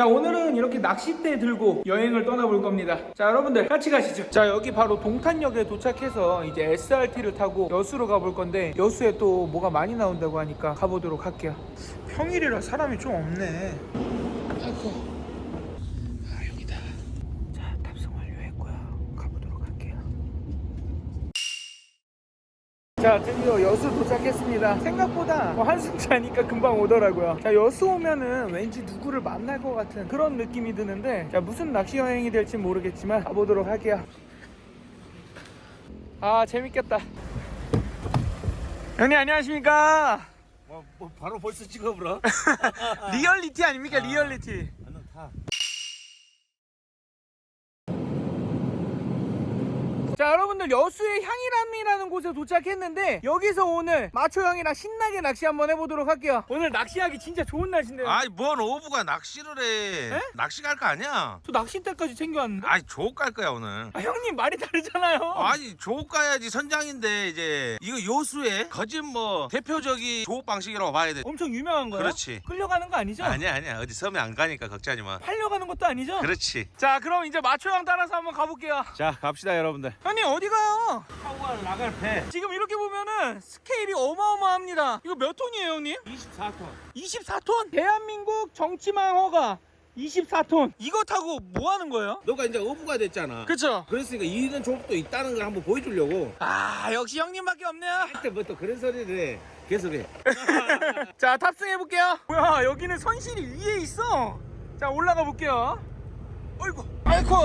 자 오늘은 이렇게 낚싯대 들고 여행을 떠나볼 겁니다. 자 여러분들 같이 가시죠. 자 여기 바로 동탄역에 도착해서 이제 SRT를 타고 여수로 가볼 건데 여수에 또 뭐가 많이 나온다고 하니까 가보도록 할게요. 평일이라 사람이 좀 없네. 아이고 아 여기다 자 탑승 완료했고요 가보도록 할게요 자 드디어 여수 도착했습니다. 생각보다 뭐 한숨 자니까 금방 오더라고요. 자 여수 오면은 왠지 누구를 만날 것 같은 그런 느낌이 드는데 자 무슨 낚시 여행이 될지 모르겠지만 가보도록 할게요. 아 재밌겠다. 형님 안녕하십니까? 뭐, 뭐 바로 벌써 찍어버려? 리얼리티 아닙니까? 리얼리티 나는 타. 자 여러분들 여수의 향이람이라는 곳에 도착했는데 여기서 오늘 마초 형이랑 신나게 낚시 한번 해보도록 할게요 오늘 낚시하기 진짜 좋은 날씨인데요 아이 뭔 오부가 낚시를 해? 에? 낚시 갈 거 아니야? 저 낚싯대까지 챙겨왔는데 아이 조업 갈 거야 오늘. 아, 형님 말이 다르잖아요 아니 조업 가야지 선장인데 이제 이거 요수의 거짓 뭐 대표적인 조업 방식이라고 봐야 돼. 엄청 유명한 거예요? 그렇지. 끌려가는 거 아니죠? 아니야 아니야 어디 섬에 안 가니까 걱정하지 마. 팔려가는 것도 아니죠? 그렇지. 자 그럼 이제 마초 형 따라서 한번 가볼게요 자 갑시다 여러분들. 형님 어디 가요? 타고 나갈 배 지금 이렇게 보면은 스케일이 어마어마합니다 이거 몇 톤이에요 형님? 24톤. 24톤? 대한민국 정치망 허가 24톤 이거 타고 뭐 하는 거예요? 너가 이제 어부가 됐잖아. 그쵸? 그랬으니까 이런 조업도 있다는 걸 한번 보여주려고. 아 역시 형님밖에 없네요 그때부터 그런 소리를 해. 계속해. 자 탑승해 볼게요 뭐야 여기는 선실이 위에 있어 자 올라가 볼게요 어이구 아이고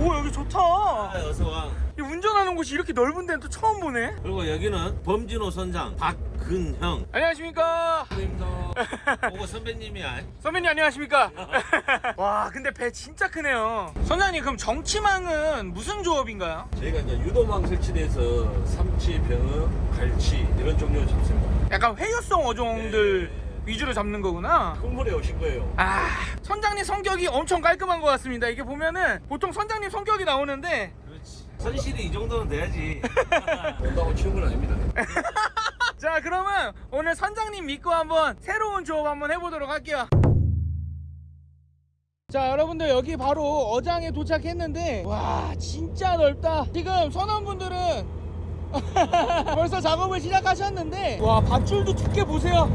오 여기 좋다 어서 와. 이 운전하는 곳이 이렇게 넓은 데는 또 처음 보네 그리고 여기는 범진호 선장 박근형. 안녕하십니까 선생님도 오고 선배님이야. 선배님 안녕하십니까 와 근데 배 진짜 크네요 선장님 그럼 정치망은 무슨 조업인가요? 저희가 이제 유도망 설치돼서 삼치, 병어, 갈치 이런 종류 잡습니다. 약간 회유성 어종들 위주로 잡는 거구나 꿀물에 오신 거예요. 아 선장님 성격이 엄청 깔끔한 것 같습니다 이게 보면은 보통 선장님 성격이 나오는데 그렇지. 선실이 이 정도는 돼야지. 온다고 치운 건 아닙니다. 자 그러면 오늘 선장님 믿고 한번 새로운 조업 한번 해보도록 할게요 자 여러분들 여기 바로 어장에 도착했는데 와 진짜 넓다 지금 선원분들은 벌써 작업을 시작하셨는데 와 밧줄도 두께 보세요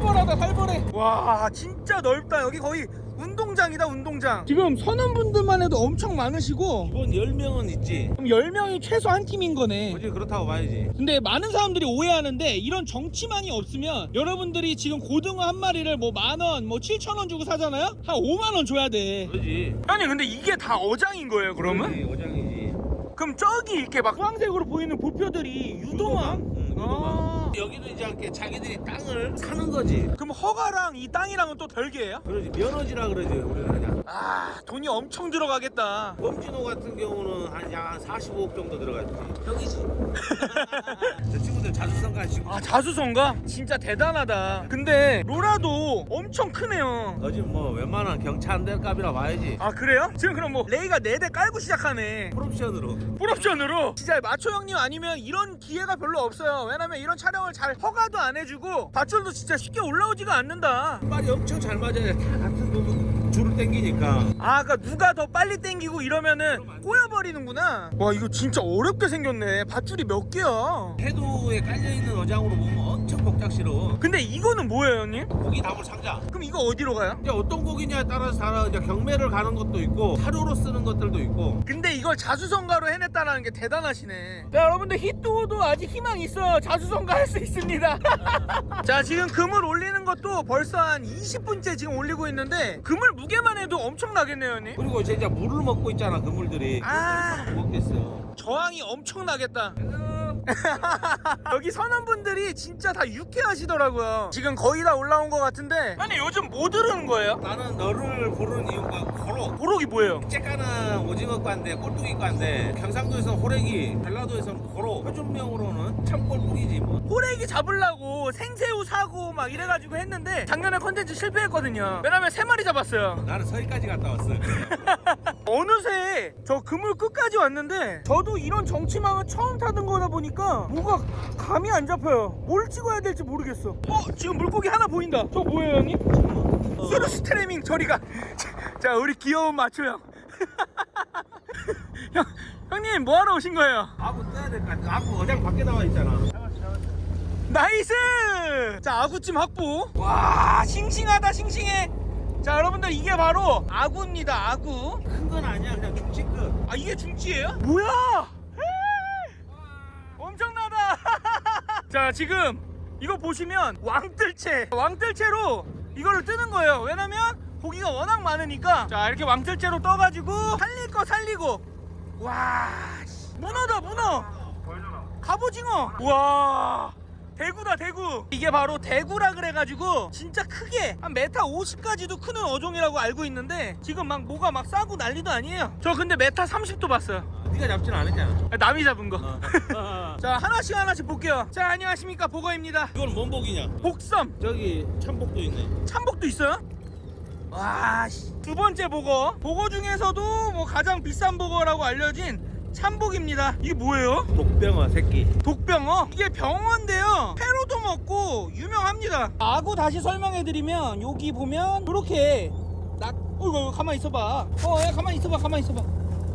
살벌하다 살벌해 와 진짜 넓다 여기 거의 운동장이다 운동장 지금 선원분들만 해도 엄청 많으시고 이번 10명은 있지. 그럼 10명이 최소 한 팀인 거네 그지 그렇다고 봐야지. 근데 많은 사람들이 오해하는데 이런 정치망이 없으면 여러분들이 지금 고등어 한 마리를 뭐 만 원, 뭐 7천 원 주고 사잖아요? 한 5만 원 줘야 돼. 그지. 아니 근데 이게 다 어장인 거예요 그러면? 그지, 오장이지. 그럼 저기 이렇게 막 주황색으로 보이는 보표들이 유도망? 응, 유도망. 아. 여기는 이제 이렇게 자기들이 땅을 사는 거지. 그럼 허가랑 이 땅이랑은 또 별개예요? 그러지 면허지라 그러지 우리는 그냥. 아 돈이 엄청 들어가겠다. 범진호 같은 경우는 한 약 한 45억 정도 들어갔지. 형이지. 저 친구들 자주성가 친구. 아 자수성가? 진짜 대단하다. 근데 로라도 엄청 크네요. 거지 뭐 웬만한 경차 한대 값이라 봐야지. 아 그래요? 지금 그럼 뭐 레이가 4대 깔고 시작하네. 프롭션으로. 풀옵션으로 진짜 마초 형님 아니면 이런 기회가 별로 없어요 왜냐면 이런 촬영을 잘 허가도 안 해주고 밧줄도 진짜 쉽게 올라오지가 않는다 말이 엄청 잘 맞아야 다 같은 놈 줄을 땡기니까. 아 그니까 누가 더 빨리 땡기고 이러면은 꼬여버리는구나 와 이거 진짜 어렵게 생겼네 밧줄이 몇 개야 해도에 깔려있는 어장으로 보면 엄청 복잡스러워. 근데 이거는 뭐예요 형님? 고기 담을 상자. 그럼 이거 어디로 가요? 이제 어떤 고기냐에 따라서 다르 이제 경매를 가는 것도 있고 사료로 쓰는 것들도 있고. 근데 이걸 자수성가로 해냈다는 게 대단하시네. 자 여러분들 히트호도 아직 희망 있어요. 자수성가 할 수 있습니다. 자 지금 그물 올리는 것도 벌써 한 20분째 지금 올리고 있는데 그물 무게만 해도 엄청나겠네요 형님 그리고 이제 이제 물을 먹고 있잖아 그물들이. 아. 먹겠어 저항이 엄청나겠다 여기 선원분들이 진짜 다 유쾌하시더라고요. 지금 거의 다 올라온 것 같은데. 아니 요즘 뭐 들은 거예요? 나는 너를 고른 이유가 고로. 보록이 뭐예요? 째까는 오징어과인데 꼴뚜기과인데 경상도에서는 호래기 전라도에서는 고로. 표준명으로는 참꼴뚜기지 뭐. 호래기 잡으려고 생새우 사고 막 이래가지고 했는데 작년에 컨텐츠 실패했거든요. 왜냐면 세 마리 잡았어요. 나는 서해까지 갔다 왔어 어느새 저 그물 끝까지 왔는데 저도 이런 정치망을 처음 타는 거다 보니까 뭐가 감이 안 잡혀요 뭘 찍어야 될지 모르겠어 어 지금 물고기 하나 보인다 저 뭐예요 형님? 수루 스트리밍 저리가. 자, 자, 우리 귀여운 마초 형. 형, 형님 뭐 하러 오신 거예요? 아구 떠야 될 것 같아. 아구 어장 밖에 나와 있잖아. 나이스! 자, 아구찜 확보. 와, 싱싱하다, 싱싱해. 자, 여러분들 이게 바로 아구입니다, 아구. 큰 건 아니야. 그냥 중치급. 아, 이게 중치예요? 뭐야? 에이! 엄청나다. 자, 지금 이거 보시면 왕뜰채. 왕뜰채로 이거를 뜨는 거예요. 왜냐면 고기가 워낙 많으니까. 자, 이렇게 왕뜰채로 떠가지고 살릴 거 살리고. 와, 씨. 문어다, 문어. 갑오징어. 와. 대구다 대구 이게 바로 대구라 그래가지고 진짜 크게 한 메타 50까지도 크는 어종이라고 알고 있는데 지금 막 뭐가 막 싸고 난리도 아니에요 저 근데 메타 30도 봤어요 네가 잡진 않았잖아. 남이 잡은 거 어. 자 하나씩 하나씩 볼게요 자 안녕하십니까 보거입니다 이건 뭔 복이냐? 복섬 저기 참복도 있네. 참복도 있어요? 와두 번째 보거 보거 중에서도 뭐 가장 비싼 보거라고 알려진 참복입니다 이게 뭐예요? 독병어 새끼. 독병어? 이게 병어인데요 회로도 먹고 유명합니다 아구 다시 설명해드리면 여기 보면 이렇게 낙 어이구 어이구, 가만히 있어봐 어 야 가만히 있어봐 가만히 있어봐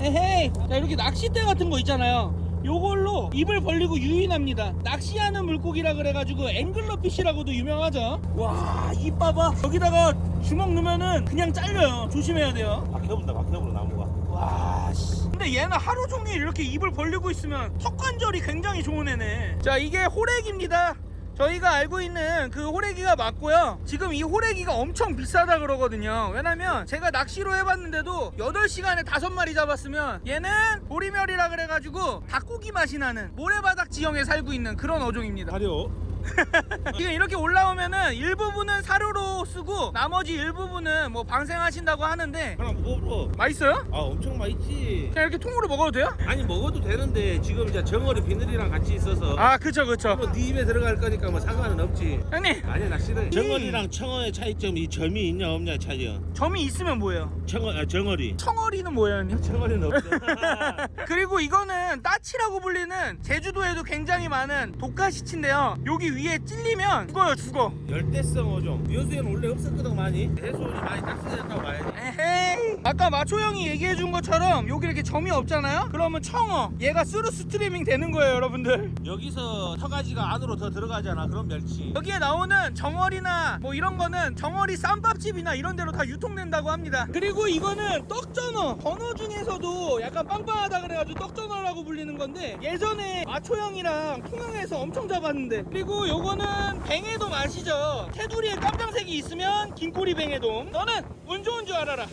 에헤이 자 이렇게 낚싯대 같은 거 있잖아요 요걸로 입을 벌리고 유인합니다 낚시하는 물고기라 그래가지고 앵글러피쉬라고도 유명하죠 와입 봐봐 여기다가 주먹 넣으면은 그냥 잘려요 조심해야 돼요 박혀본다 박혀본다 나무가. 와, 씨. 근데 얘는 하루 종일 이렇게 입을 벌리고 있으면 턱 관절이 굉장히 좋은 애네. 자, 이게 호래기입니다. 저희가 알고 있는 그 호래기가 맞고요. 지금 이 호래기가 엄청 비싸다 그러거든요. 왜냐면 제가 낚시로 해봤는데도 8시간에 5마리 잡았으면 얘는 보리멸이라 그래가지고 닭고기 맛이 나는 모래바닥 지형에 살고 있는 그런 어종입니다. 사료. 지금 이렇게 올라오면은 일부분은 사료로 쓰고 나머지 일부분은 뭐 방생하신다고 하는데 하나 먹어보러. 맛있어요? 아 엄청 맛있지. 그냥 이렇게 통으로 먹어도 돼요? 아니 먹어도 되는데 지금 이제 정어리 비늘이랑 같이 있어서. 아 그쵸 그쵸 뭐네 입에 들어갈 거니까 뭐 상관은 없지. 형님 아니 나 싫어. 정어리랑 청어의 차이점이 점이 있냐 없냐 차이야. 점이 있으면 뭐예요? 청어 아, 정어리. 청어리는 뭐예요 형님? 청어리는 없어. 그리고 이거는 따치라고 불리는 제주도에도 굉장히 많은 독가시치인데요 여기 위에 찔리면 죽어요 죽어 열대성 어종. 여수에는 원래 없었거든 많이. 해수온이 많이 닥쳐졌다고 봐야지. 에헤이 아까 마초 형이 얘기해 준 것처럼 여기 이렇게 점이 없잖아요? 그러면 청어 얘가 스루 스트리밍 되는 거예요 여러분들 여기서 터가지가 안으로 더 들어가잖아. 그런 멸치. 여기에 나오는 정어리나 뭐 이런 거는 정어리 쌈밥집이나 이런 데로 다 유통된다고 합니다. 그리고 이거는 떡전어. 번어 중에서도 약간 빵빵하다 그래가지고 떡전어라고 불리는 건데 예전에 마초 형이랑 통영에서 엄청 잡았는데 그리고 요거는 뱅에돔 아시죠? 테두리에 깜장색이 있으면 긴꼬리 뱅에돔. 너는 운 좋은 줄 알아라.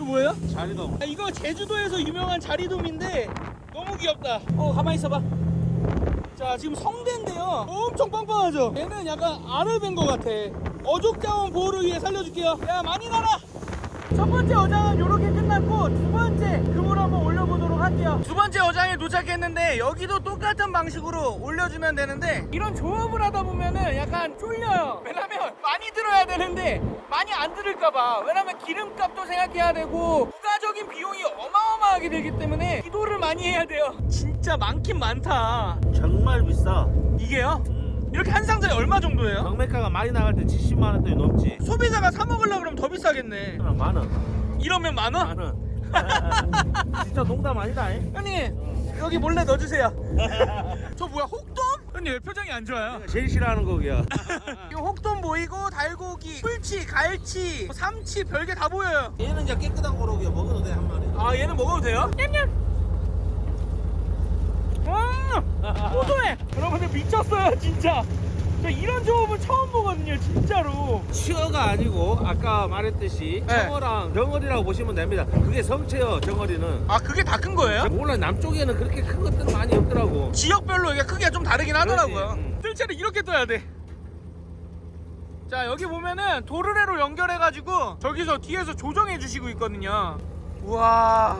이거 뭐예요? 자리도. 아, 이거 제주도에서 유명한 자리돔인데 너무 귀엽다. 어 가만히 있어봐. 자 지금 성대인데요. 엄청 빵빵하죠. 얘는 약간 알을 뵌것 같아. 어족 자원 보호를 위해 살려줄게요. 야 많이 나라. 첫 번째 어장은 이렇게 끝났고 두 번째 금을 한번 올려보도록 할게요. 두 번째 어장에 도착했는데 여기도 똑같은 방식으로 올려주면 되는데 이런 조업을 하다 보면은 약간 쫄려요. 왜냐면 많이 들어야 되는데 많이 안 들을까봐. 왜냐면 기름값도 생각해야 되고 부가적인 비용이 어마어마하게 들기 때문에 기도를 많이 해야 돼요. 진짜 많긴 많다. 정말 비싸. 이게요? 음. 이렇게 한 상자에 얼마 정도예요? 경매가가 많이 나갈 때 70만 원대 넘지. 소비자가 사 먹으려고 그러면 더 비싸겠네. 그럼 만 원. 이러면 만 원? 만 원. 진짜 농담 아니다. 잉? 형님 여기 몰래 넣어주세요 저 뭐야 혹돔? 형님 왜 표정이 안 좋아요? 내가 제일 싫어하는 거기야. 이거 혹돔 보이고 달고기, 풀치, 갈치, 뭐 삼치 별게 다 보여요 얘는 이제 깨끗한 거로기야. 먹어도 돼 한 마리. 아 얘는 먹어도 돼요? 냠냠 음 고소해 여러분들 미쳤어요 진짜 저 이런 조업은 처음 보거든요 진짜로 치어가 아니고 아까 말했듯이 네. 청어랑 정어리라고 보시면 됩니다. 그게 성체요 정어리는. 아 그게 다 큰 거예요? 몰라 남쪽에는 그렇게 큰 것들은 많이 없더라고. 지역별로 이게 크기가 좀 다르긴 하더라고요. 그렇지, 음. 뜰채를 이렇게 떠야 돼. 자 여기 보면은 도르래로 연결해가지고 저기서 뒤에서 조정해 주시고 있거든요. 우와.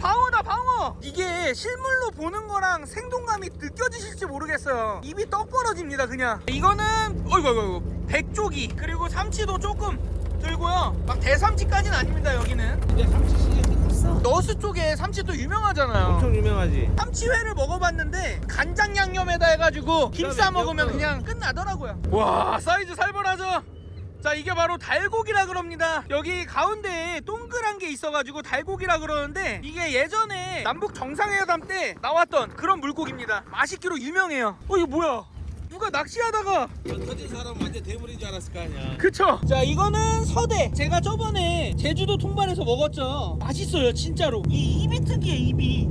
방어다 방어. 이게 실물로 보는 거랑 생동감이 느껴지실지 모르겠어요. 입이 떡 벌어집니다 그냥. 이거는 어이구 어이구. 백조기 그리고 삼치도 조금 들고요. 막 대삼치까지는 아닙니다 여기는. 근데 삼치 시즌 끝났어. 너스 쪽에 삼치 또 유명하잖아요. 엄청 유명하지. 참치회를 먹어봤는데 간장 양념에다 해가지고 김 싸 먹으면 그냥 끝나더라고요. 와 사이즈 살벌하죠. 자 이게 바로 달고기라 그럽니다. 여기 가운데에 동그란 게 있어가지고 달고기라 그러는데 이게 예전에 남북 정상회담 때 나왔던 그런 물고기입니다. 맛있기로 유명해요. 어 이거 뭐야? 누가 낚시하다가 터진 사람 완전 대물인 줄 알았을 거 아니야. 그쵸? 자 이거는 서대. 제가 저번에 제주도 통발에서 먹었죠. 맛있어요 진짜로. 이 입이 특이해 입이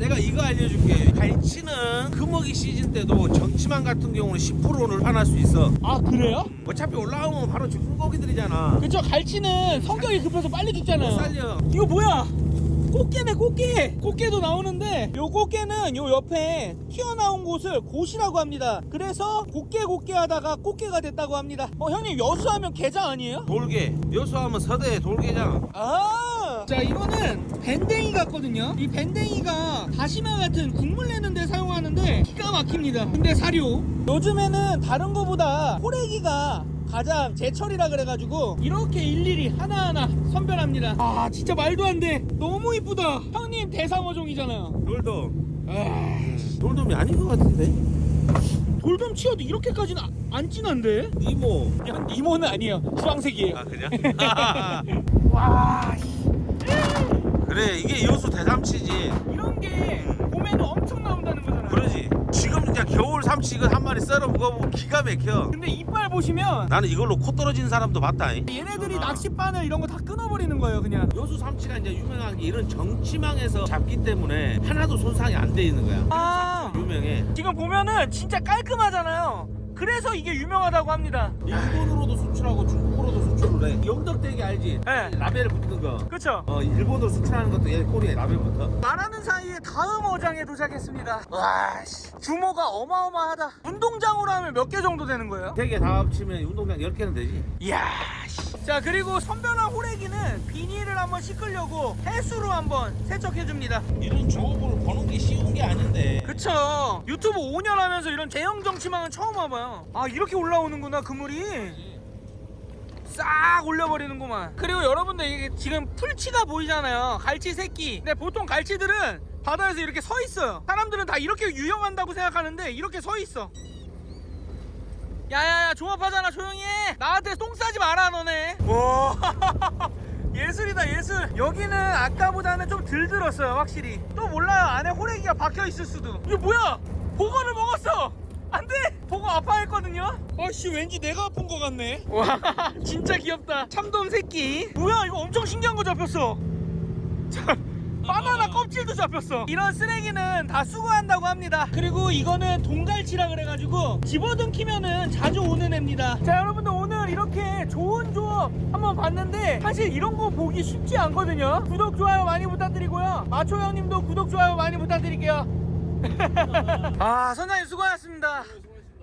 내가 이거 알려줄게. 갈치는 금어기 시즌 때도 정치만 같은 경우는 10%를 환할 수 있어. 아 그래요? 어차피 올라오면 바로 죽은 고기들이잖아. 그쵸 갈치는 성격이 급해서 빨리 죽잖아요 살려. 이거 뭐야? 꽃게네 꽃게 꽃게도 나오는데 요 꽃게는 요 옆에 튀어나온 곳을 곳이라고 합니다 그래서 꽃게 꽃게 하다가 꽃게가 됐다고 합니다 어 형님 여수하면 게장 아니에요? 돌개. 여수하면 서대 돌개장. 아, 자 이거는 밴댕이 같거든요. 이 밴댕이가 다시마 같은 국물 내는 데 사용하는데 기가 막힙니다. 근데 사료. 요즘에는 다른 거보다 호래기가 가장 제철이라 그래가지고 이렇게 일일이 하나하나 선별합니다. 아 진짜 말도 안 돼. 너무 이쁘다. 형님 대상어종이잖아요. 돌돔. 아, 돌돔이 아닌 것 같은데. 돌돔 치어도 이렇게까지는 아- 안 진한데? 니모. 그냥 니모는 아니에요. 주황색이에요. 아 그냥? 와, 그래 이게 여수 대삼치지. 이런 게 봄에는 엄청 나온다는 거잖아요. 그러지. 지금 이제 겨울 삼치 이거 한 마리 썰어 먹어보면 기가 막혀. 근데 이빨 보시면 나는 이걸로 코 떨어진 사람도 봤다. 잉. 얘네들이 낚싯바늘 이런 거 다 끊어버리는 거예요 그냥 여수 삼치가 이제 유명한 게 이런 정치망에서 잡기 때문에 하나도 손상이 안 돼 있는 거야. 아 유명해. 지금 보면은 진짜 깔끔하잖아요 그래서 이게 유명하다고 합니다 일본으로도 수출하고 중국으로도 수출을 해. 영덕대게 알지? 네. 라벨 붙는 거. 그쵸 어 일본으로 수출하는 것도 얘 꼬리에 라벨 붙어. 말하는 사이에 다음 어장에 도착했습니다 와 씨 규모가 어마어마하다 운동장으로 하면 몇 개 정도 되는 거예요? 대게 다 합치면 운동장 10개는 되지. 이야 씨. 자 그리고 선변한 호래기는 비닐을 한번 씻으려고 해수로 한번 세척해줍니다. 이런 조업을 버는 게 쉬운 게 아닌데. 그쵸. 유튜브 5년 하면서 이런 대형 정치망은 처음 와봐요. 아 이렇게 올라오는구나 그물이. 싹 올려버리는구만. 그리고 여러분들 이게 지금 풀치가 보이잖아요. 갈치 새끼. 근데 보통 갈치들은 바다에서 이렇게 서 있어요. 사람들은 다 이렇게 유영한다고 생각하는데 이렇게 서 있어. 야야야 조합하잖아 조용히 해. 나한테 똥 싸지 마라 너네. 와 예술이다 예술. 여기는 아까보다는 좀덜 들었어요 확실히. 또 몰라요 안에 호래기가 박혀 있을 수도. 이게 뭐야? 보거를 먹었어! 안돼! 보고 아파했거든요? 아씨 왠지 내가 아픈 거 같네. 와 진짜 귀엽다. 참돔 새끼. 뭐야 이거 엄청 신기한 거 잡혔어. 자, 바나나 껍질도 잡혔어. 이런 쓰레기는 다 수거한다고 합니다. 그리고 이거는 동갈치라 그래가지고 집어등키면은 자주 오는 애입니다. 자 여러분들 오늘 이렇게 좋은 조업 한번 봤는데 사실 이런 거 보기 쉽지 않거든요. 구독 좋아요 많이 부탁드리고요. 마초 형님도 구독 좋아요 많이 부탁드릴게요. 아 선장님 수고하셨습니다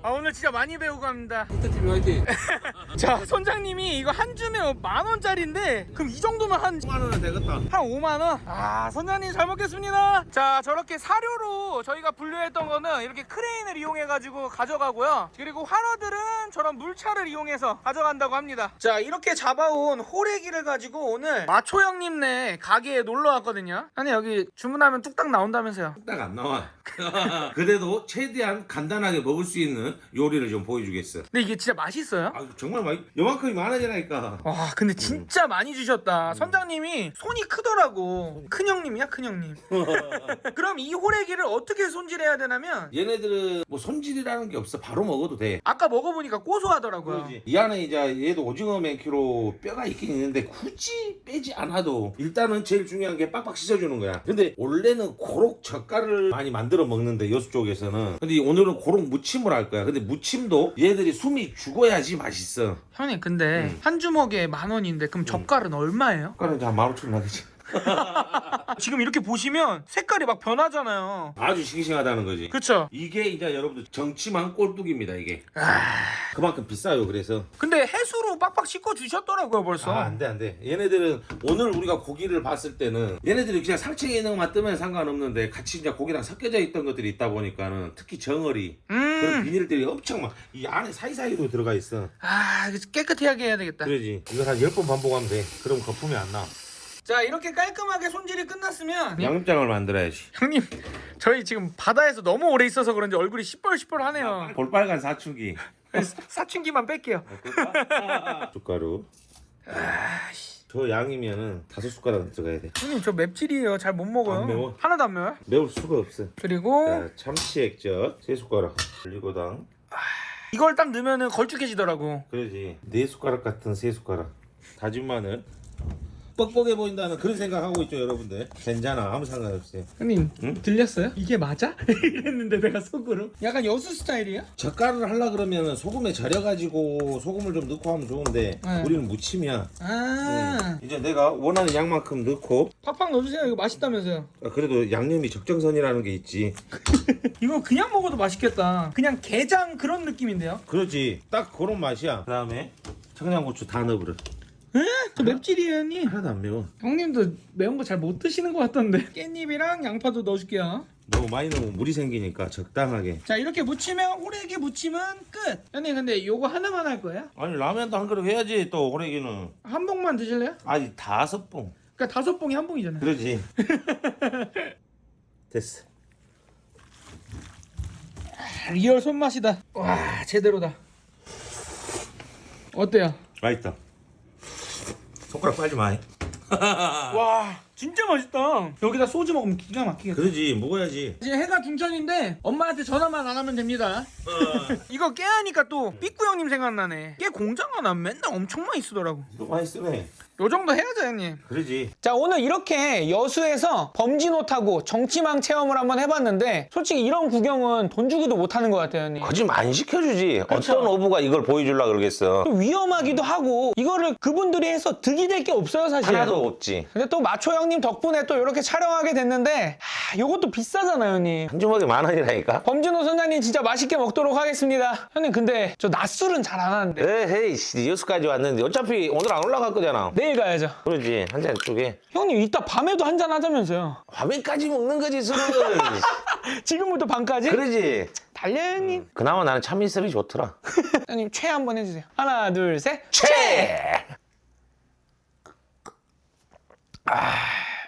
아 오늘 진짜 많이 배우고 갑니다 히트TV 화이팅! 자 선장님이 이거 한 줌에 만 원짜리인데 그럼 이 정도면 한 10만 원은 되겠다. 한 5만 원? 아 선장님 잘 먹겠습니다 자 저렇게 사료로 저희가 분류했던 거는 이렇게 크레인을 이용해 가지고 가져가고요 그리고 활어들은 저런 물차를 이용해서 가져간다고 합니다 자 이렇게 잡아온 호래기를 가지고 오늘 마초 형님네 가게에 놀러 왔거든요 아니 여기 주문하면 뚝딱 나온다면서요 딱안 나와. 그래도 최대한 간단하게 먹을 수 있는 요리를 좀 보여주겠어. 근데 이게 진짜 맛있어요? 아 정말 많이 요만큼이 많아지라니까. 와 근데 진짜 많이 주셨다 선장님이 손이 크더라고 큰 형님이야 큰 형님 그럼 이 호래기를 어떻게 손질해야 되냐면 얘네들은 뭐 손질이라는 게 없어. 바로 먹어도 돼. 아까 먹어보니까 고소하더라고요. 이 안에 이제 얘도 오징어 맨키로 뼈가 있긴 있는데 굳이 빼지 않아도 일단은 제일 중요한 게 빡빡 씻어주는 거야. 근데 원래는 고록 젓갈을 많이 만들어 먹는데 여수 쪽에서는 근데 오늘은 고록 무침을 할 거야. 근데 무침도 얘들이 숨이 죽어야지 맛있어. 형님 근데 한 주먹에 만 원인데 그럼 젓갈은 얼마예요? 젓갈은 이제 한 15,000원 하겠지. 지금 이렇게 보시면 색깔이 막 변하잖아요 아주 싱싱하다는 거지. 그쵸? 이게 이제 여러분들 정치만 꼴뚜기입니다 이게. 아... 그만큼 비싸요 그래서. 근데 해수로 빡빡 씻고 주셨더라고요 벌써 아, 안 돼, 안 돼. 얘네들은 오늘 우리가 고기를 봤을 때는 얘네들이 그냥 상층에 있는 것만 뜨면 상관없는데 같이 이제 고기랑 섞여져 있던 것들이 있다 보니까는 특히 정어리 그런 음... 비닐들이 엄청 막 이 안에 사이사이로 들어가 있어. 아 이거 깨끗하게 해야 되겠다 그러지. 이거 한 10번 반복하면 돼. 그럼 거품이 안 나. 자 이렇게 깔끔하게 손질이 끝났으면 양념장을 만들어야지. 형님 저희 지금 바다에서 너무 오래 있어서 그런지 얼굴이 시뻘시뻘하네요 볼빨간 사춘기. 사춘기만 뺄게요. 숟가루. 저 양이면은 다섯 숟가락 들어가야 돼. 형님 저 맵찔이에요. 잘 못 먹어요. 안 매워? 하나도 안 매워요? 매울 수가 없어. 그리고 자, 참치 액젓 세 숟가락. 올리고당. 이걸 딱 넣으면은 걸쭉해지더라고. 그러지. 네 숟가락 같은 세 숟가락. 다진 마늘. 뻑뻑해 보인다는 그런 생각하고 있죠, 여러분들. 괜찮아, 아무 상관없어요. 형님 응? 들렸어요? 이게 맞아? 이랬는데 내가 속으로 약간 여수 스타일이야? 젓갈을 하려 그러면 소금에 절여가지고 소금을 좀 넣고 하면 좋은데 네. 우리는 무침이야. 아 이제 내가 원하는 양만큼 넣고 팍팍 넣어주세요. 이거 맛있다면서요. 아, 그래도 양념이 적정선이라는 게 있지. 이거 그냥 먹어도 맛있겠다. 그냥 게장 그런 느낌인데요? 그렇지. 딱 그런 맛이야. 그 다음에 청양고추 다 넣어버려. 에? 저 맵찔이에요 형님. 하나도 안 매워. 형님도 매운 거 잘 못 드시는 것 같던데. 깻잎이랑 양파도 넣어줄게요. 너무 많이 넣으면 물이 생기니까 적당하게. 자 이렇게 무치면 호래기 무치면 끝. 형님 근데 요거 하나만 할 거예요? 아니 라면도 한 그릇 해야지 또 오래기는. 한 봉만 드실래요? 아니 다섯 봉. 그러니까 다섯 봉이 한 봉이잖아요. 그러지. 됐어. 리얼 손맛이다. 와 제대로다. 어때요? 맛있다. 손가락 빨지 마. 와 진짜 맛있다. 여기다 소주 먹으면 기가 막히겠다. 그러지 먹어야지. 이제 해가 중천인데 엄마한테 전화만 안 하면 됩니다. 이거 깨하니까 또 삐꾸 형님 생각나네. 깨 공장 하나 맨날 엄청 많이 쓰더라고. 너 많이 쓰네. 요 정도 해야죠 형님. 그러지. 자 오늘 이렇게 여수에서 범진호 타고 정치망 체험을 한번 해봤는데 솔직히 이런 구경은 돈 주고도 못하는 것 같아요 형님. 거짓 안 시켜주지. 그쵸. 어떤 어부가 이걸 보여주려 그러겠어. 좀 위험하기도 하고 이거를 그분들이 해서 득이 될 게 없어요 사실. 하나도 없지. 근데 또 마초 형님 덕분에 또 이렇게 촬영하게 됐는데 하, 요것도 비싸잖아요 형님. 한 주먹에 만 원이라니까. 범진호 선장님 진짜 맛있게 먹도록 하겠습니다. 형님 근데 저 낮술은 잘 안 하는데 에헤이, 씨, 여수까지 왔는데 어차피 오늘 안 올라갈 거잖아. 내일 가야죠. 그러지. 한잔 쪼개. 형님 이따 밤에도 한잔 하자면서요. 화면까지 먹는 거지, 술을. 지금부터 밤까지? 그러지. 달려 형님. 그나마 나는 참이슬이 좋더라. 형님 최 한번 해주세요. 하나 둘 셋. 최!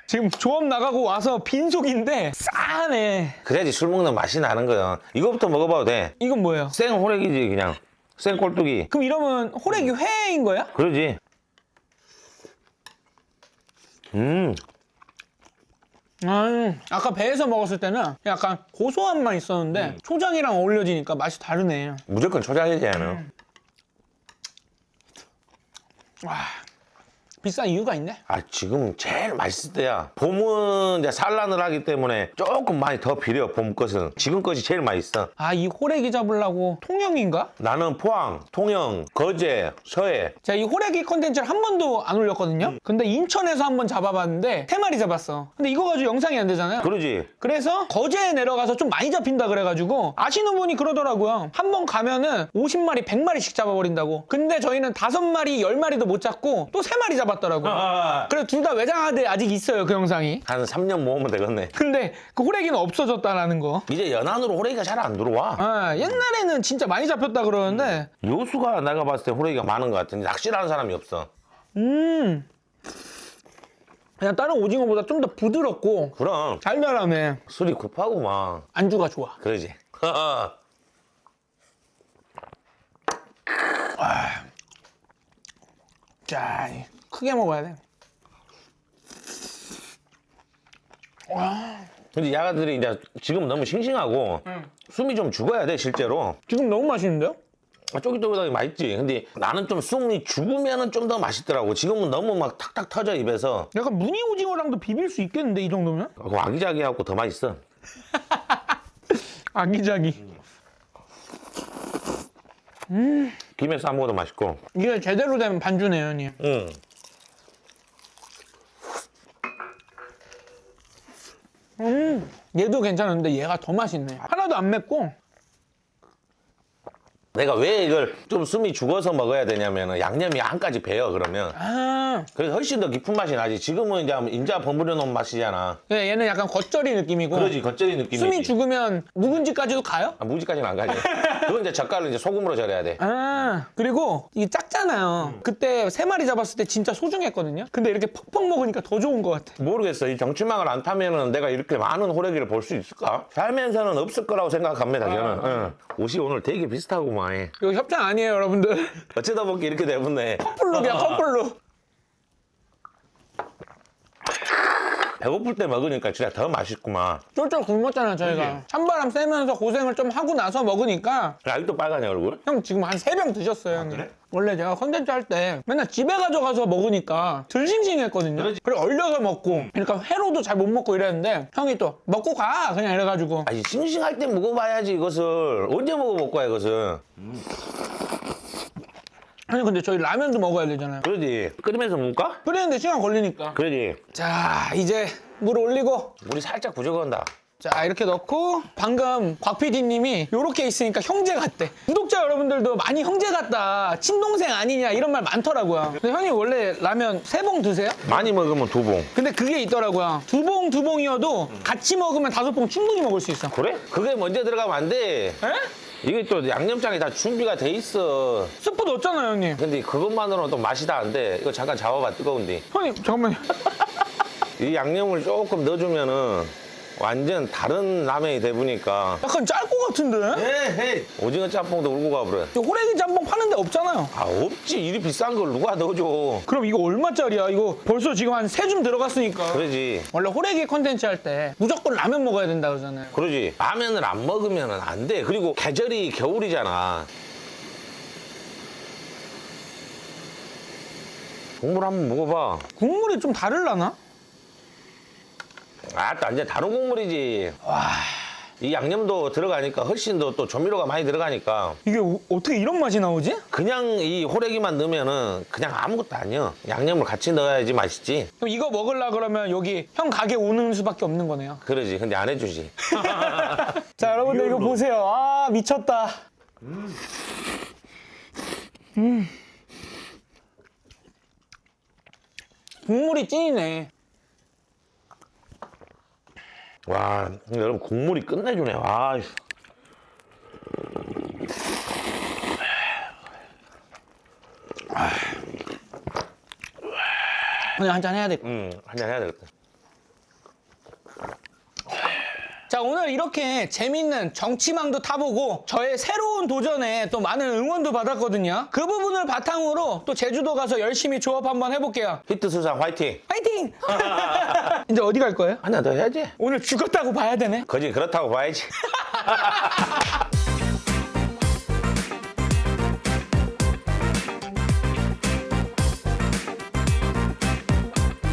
지금 조업 나가고 와서 빈속인데 싸네. 그래야지 술 먹는 맛이 나는 거야. 이거부터 먹어봐도 돼. 이건 뭐예요? 생 호래기지, 그냥. 생 꼴뚜기. 그럼 이러면 호래기 회인 거야? 그러지. 음, 아, 아까 배에서 먹었을 때는 약간 고소함만 있었는데 초장이랑 어울려지니까 맛이 다르네. 무조건 초장이지, 얘는. 와, 비싼 이유가 있네. 아, 지금 제일 맛있을 때야. 봄은 이제 산란을 하기 때문에 조금 많이 더 비려, 봄 것은. 지금 것이 제일 맛있어. 아, 이 호래기 잡으려고 통영인가? 나는 포항, 통영, 거제, 서해. 제가 이 호래기 컨텐츠를 한 번도 안 올렸거든요. 근데 인천에서 한 번 잡아봤는데 세 마리 잡았어. 근데 이거 가지고 영상이 안 되잖아요. 그러지. 그래서 거제에 내려가서 좀 많이 잡힌다 그래가지고 아시는 분이 그러더라고요. 한 번 가면은 50마리, 100마리씩 잡아버린다고. 근데 저희는 다섯 마리, 열 마리도 못 잡고 또세 마리 잡았 더라고요. 그래서 둘다 외장하대 아직 있어요 그 영상이. 한 3년 모으면 되겠네. 근데 그 호래기는 없어졌다라는 거. 이제 연안으로 호래기가 잘 안 들어와. 아, 옛날에는 진짜 많이 잡혔다 그러는데 요수가 내가 봤을 때 호래기가 많은 것 같은데 낚시를 하는 사람이 없어. 음 그냥 다른 오징어보다 좀 더 부드럽고 그럼 잘 자라네. 술이 급하고 막 안주가 좋아. 그러지. 자, 크게 먹어야 돼. 근데 야가들이 이제 지금 너무 싱싱하고 응. 숨이 좀 죽어야 돼 실제로. 지금 너무 맛있는데요? 아, 쫄깃쫄깃하게 맛있지. 근데 나는 좀 숨이 죽으면은 좀 더 맛있더라고. 지금은 너무 막 탁탁 터져 입에서. 약간 무늬 오징어랑도 비빌 수 있겠는데 이 정도면? 그 아기자기하고 더 맛있어. 아기자기. 김에 싸 먹어도 맛있고. 이게 제대로 된 반주네요, 형님. 응. 음, 얘도 괜찮은데 얘가 더 맛있네. 하나도 안 맵고. 내가 왜 이걸 좀 숨이 죽어서 먹어야 되냐면은 양념이 한까지 배어 그러면 아, 그래서 훨씬 더 깊은 맛이 나지 지금은 이제 인자 버무려 놓은 맛이잖아 예, 얘는 약간 겉절이 느낌이고. 그러지 겉절이 느낌이지 숨이 죽으면 묵은지까지도 가요? 아, 무지까지는 안 가지 그건 이제 젓갈을 이제 소금으로 절여야 돼. 아 그리고 이게 작잖아요. 그때 세 마리 잡았을 때 진짜 소중했거든요. 근데 이렇게 퍽퍽 먹으니까 더 좋은 것 같아. 모르겠어. 이 정치망을 안 타면은 내가 이렇게 많은 호래기를 볼 수 있을까? 살면서는 없을 거라고 생각합니다, 저는. 응. 옷이 오늘 되게 비슷하고만. 이거 협찬 아니에요, 여러분들. 어쩌다 보니 이렇게 되었네. 커플룩이야, 커플룩. 배고플 때 먹으니까 진짜 더 맛있구만. 쫄쫄 굶었잖아요, 저희가. 찬바람 쐬면서 고생을 좀 하고 나서 먹으니까 아직도 빨가네, 얼굴? 형 지금 한 세 병 드셨어요, 형님. 원래 제가 컨텐츠 할 때 맨날 집에 가져가서 먹으니까 덜 싱싱했거든요. 그리고 얼려서 먹고, 그러니까 회로도 잘 못 먹고 이랬는데 형이 또 먹고 가! 그냥 이래가지고. 아니, 싱싱할 때 먹어봐야지, 이것을. 언제 먹어볼 거야, 이것을. 아니, 근데 저희 라면도 먹어야 되잖아요. 그러지. 끓이면서 먹을까? 끓이는데 시간 걸리니까. 그러지. 자, 이제 물 올리고 우리 살짝 부족한다. 자 이렇게 넣고 방금 곽 PD님이 이렇게 있으니까 형제 같대 구독자 여러분들도 많이 형제 같다 친동생 아니냐 이런 말 많더라고요 근데 형님 원래 라면 세 봉 드세요? 많이 먹으면 두 봉. 근데 그게 있더라고요 두 봉 두 봉이어도 같이 먹으면 다섯 봉 충분히 먹을 수 있어 그래? 그게 먼저 들어가면 안 돼. 에? 이게 또 양념장이 다 준비가 돼 있어. 스프 넣었잖아요 형님 근데 그것만으로는 또 맛이 다 안 돼. 이거 잠깐 잡아봐, 뜨거운데. 형님 잠깐만요 이 양념을 조금 넣어주면은 완전 다른 라면이 돼 보니까 약간 짤 것 같은데? 에헤이. 오징어 짬뽕도 울고 가버려. 이거 호래기 짬뽕 파는 데 없잖아요 아, 없지. 이리 비싼 걸 누가 넣어줘. 그럼 이거 얼마짜리야 이거 벌써 지금 한 세 줌 들어갔으니까 그러지. 원래 호래기 컨텐츠 할 때 무조건 라면 먹어야 된다 그러잖아요 그러지. 라면을 안 먹으면 안 돼. 그리고 계절이 겨울이잖아. 국물 한번 먹어봐. 국물이 좀 다를라나? 아따, 이제 다른 국물이지. 와. 이 양념도 들어가니까 훨씬 더 또 조미료가 많이 들어가니까 이게 어- 어떻게 이런 맛이 나오지? 그냥 이 호래기만 넣으면은 그냥 아무것도 아니야. 양념을 같이 넣어야지 맛있지. 그럼 이거 먹으려 그러면 여기 형 가게 오는 수밖에 없는 거네요. 그러지. 근데 안 해주지. 자, 여러분들 이거 보세요. 아, 미쳤다. 음. 국물이 찐이네. 와, 여러분 국물이 끝내주네. 와, 씨. 오늘 한잔 해야 돼. 음, 한잔 해야 되겠다. 자, 오늘 이렇게 재밌는 정치망도 타보고 저의 새로운 도전에 또 많은 응원도 받았거든요. 그 부분을 바탕으로 또 제주도 가서 열심히 조업 한번 해볼게요. 히트 수상 화이팅. 파이팅! 이제 어디 갈 거예요? 한잔 더 해야지. 오늘 죽었다고 봐야 되네. 거지 그렇다고 봐야지.